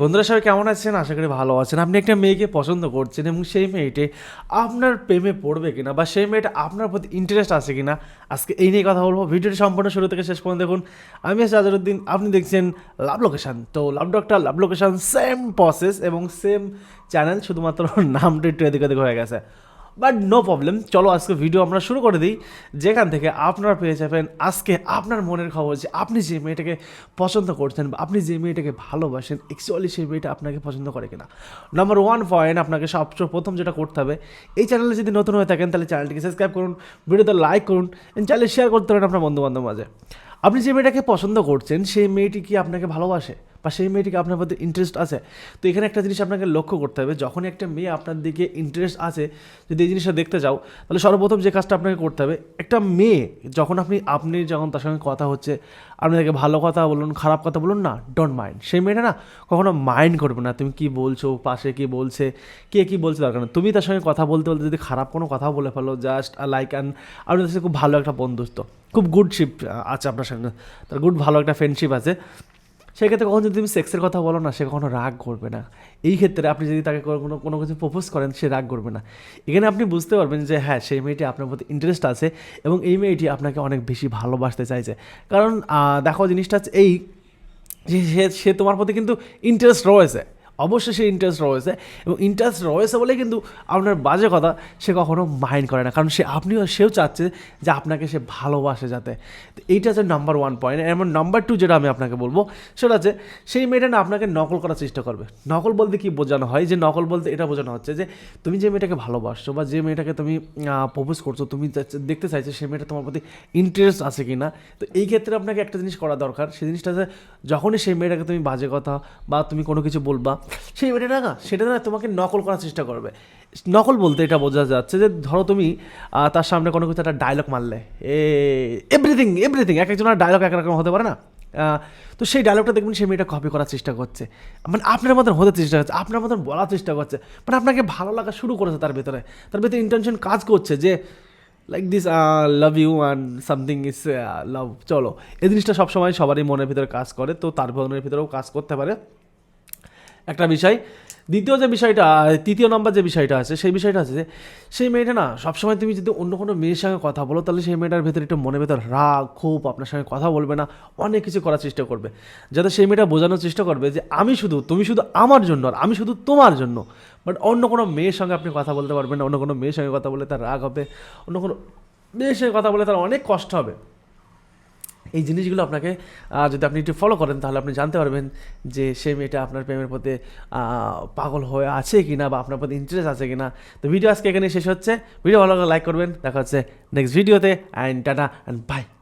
বন্ধুরা, সবাই কেমন আছেন? আশা করি ভালো আছেন। আপনি একটা মেয়েকে পছন্দ করছেন এবং সেই মেয়েটি আপনার প্রেমে পড়বে কিনা বা সেই মেয়েটা আপনার প্রতি ইন্টারেস্ট আছে কিনা, আজকে এই নিয়ে কথা বলব। ভিডিওটি সম্পূর্ণ শুরু থেকে শেষ পর্যন্ত দেখুন। আমি আছি আজারুদ্দিন, আপনি দেখছেন লাভ লোকেশান। তো love doctor, love location same process এবং সেম চ্যানেল শুধুমাত্র নামটা একটু এদিকে হয়ে গেছে। বাট নো প্রবলেম, চলো আজকে ভিডিও আমরা শুরু করে দিই। যেখান থেকে আপনারা পেয়ে যাবেন আজকে আপনার মনের খবর যে আপনি যে মেয়েটাকে পছন্দ করছেন বা আপনি যে মেয়েটাকে ভালোবাসেন অ্যাকচুয়ালি সেই মেয়েটা আপনাকে পছন্দ করে কিনা। নাম্বার ওয়ান পয়েন্ট আপনাকে সবচেয়ে প্রথম যেটা করতে হবে, এই চ্যানেলে যদি নতুন হয়ে থাকেন, তাহলে চ্যানেলটিকে সাবস্ক্রাইব করুন ভিডিওতে লাইক করুন চ্যানেলে শেয়ার করতে পারেন আপনার বন্ধু বান্ধব মাঝে। আপনি যে মেয়েটাকে পছন্দ করছেন, সেই মেয়েটি কি আপনাকে ভালোবাসে? বা সেই মেয়েটিকে আপনার প্রতি ইন্টারেস্ট আছে, তো এখানে একটা জিনিস আপনাকে লক্ষ্য করতে হবে, যখনই একটা মেয়ে আপনার দিকে ইন্টারেস্ট আছে, যদি এই জিনিসটা দেখতে যাও, তাহলে সর্বপ্রথম যে কাজটা আপনাকে করতে হবে, একটা মেয়ে, যখন আপনি আপনি যখন তার সঙ্গে কথা হচ্ছে, আপনি তাকে ভালো কথা বলুন, খারাপ কথা বলুন, না ডোন্ট মাইন্ড সেই মেয়েটা না কখনো মাইন্ড করবে না, তুমি কি বলছো, পাশে কি বলছে, কে কি বলছে দরকার না তুমি তার সঙ্গে কথা বলতে বলতে যদি খারাপ কোনো কথা বলে ফেলো জাস্ট লাইক অ্যান্ড আপনার সাথে খুব ভালো একটা বন্ধুত্ব, খুব গুড শিপ আছে আপনার সঙ্গে, তার গুড ভালো একটা ফ্রেন্ডশিপ আছে। সেক্ষেত্রে কখন যদি তুমি সেক্সের কথা বলো না, সে কখনো রাগ করবে না। এই ক্ষেত্রে আপনি যদি তাকে কোনো কোনো কিছু প্রপোজ করেন, সে রাগ করবে না। এখানে আপনি বুঝতে পারবেন যে হ্যাঁ সেই মেয়েটি আপনার প্রতি ইন্টারেস্ট আছে এবং এই মেয়েটি আপনাকে অনেক বেশি ভালোবাসতে চাইছে। কারণ দেখো জিনিসটা এই যে, সে তোমার প্রতি কিন্তু ইন্টারেস্ট রয়েছে। অবশ্যই সে ইন্টারেস্ট রয়েছে এবং ইন্টারেস্ট রয়েছে বলে কিন্তু আপনার বাজে কথা সে কখনো মাইন্ড করে না। কারণ সে আপনিও সেও চাচ্ছে যে আপনাকে সে ভালোবাসে যাতে। তো এইটা হচ্ছে নাম্বার ওয়ান পয়েন্ট এমন নাম্বার টু যেটা আমি আপনাকে বলব, সেটা হচ্ছে সেই মেয়েটা না আপনাকে নকল করার চেষ্টা করবে। নকল বলতে কি বোঝানো হয়? যে নকল বলতে এটা বোঝানো হচ্ছে যে তুমি যে মেয়েটাকে ভালোবাসছো বা যে মেয়েটাকে তুমি প্রপোজ করছ, তুমি দেখতে চাইছো সেই মেয়েটা তোমার প্রতি ইন্টারেস্ট আছে কি না তো এই ক্ষেত্রে আপনাকে একটা জিনিস করা দরকার। সেই জিনিসটা হচ্ছে যখনই সেই মেয়েটাকে তুমি বাজে কথা বা তুমি কোনো কিছু বলবা সেই মেয়েটা না, সেটা না তোমাকে নকল করার চেষ্টা করবে। নকল বলতে এটা বোঝা যাচ্ছে যে, ধরো তুমি তার সামনে কোনো কিছু একটা ডায়লগ মারলে। এ এভরিথিং এভরিথিং এক একজনের ডায়লগ এক রকম হতে পারে না? তো সেই ডায়লগটা দেখবেন সে মেয়েটা কপি করার চেষ্টা করছে। মানে আপনার মতন হতে চেষ্টা করছে, আপনার মতন বলার চেষ্টা করছে। মানে আপনাকে ভালো লাগা শুরু করেছে তার ভেতরে। তার ভেতরে ইন্টেনশন কাজ করছে যে like this love you and something is love চলো। এই জিনিসটা সবসময় সবারই মনের ভিতরে কাজ করে, তো তার মনের ভিতরেও কাজ করতে পারে। একটা বিষয়। দ্বিতীয় যে বিষয়টা তৃতীয় নম্বর যে বিষয়টা আছে, সেই বিষয়টা আছে যে, সেই মেয়েটা না, সবসময় তুমি যদি অন্য কোনো মেয়ের সঙ্গে কথা বলো, তাহলে সেই মেয়েটার ভেতরে একটু মনের ভেতর রাগ, ক্ষোভ আপনার সঙ্গে কথা বলবে না, অনেক কিছু করার চেষ্টা করবে। যাতে সেই মেয়েটা বোঝানোর চেষ্টা করবে যে, আমি শুধু, তুমি শুধু আমার জন্য আর আমি শুধু তোমার জন্য। বাট অন্য কোনো মেয়ের সঙ্গে আপনি কথা বলতে পারবেন না, অন্য কোনো মেয়ের সঙ্গে কথা বলে তার রাগ হবে, অন্য কোনো মেয়ের সঙ্গে কথা বলে তার অনেক কষ্ট হবে। এই জিনিসগুলো আপনাকে যদি আপনি একটু ফলো করেন, তাহলে আপনি জানতে পারবেন যে সে মেয়েটা আপনার প্রেমের প্রতি পাগল হয়ে আছে কি না বা আপনার প্রতি ইন্টারেস্ট আছে কি না তো ভিডিও আজকে এখানে শেষ হচ্ছে। ভিডিও ভালো লাগলে লাইক করবেন। দেখা হচ্ছে নেক্সট ভিডিওতে অ্যান্ড টাটা অ্যান্ড বাই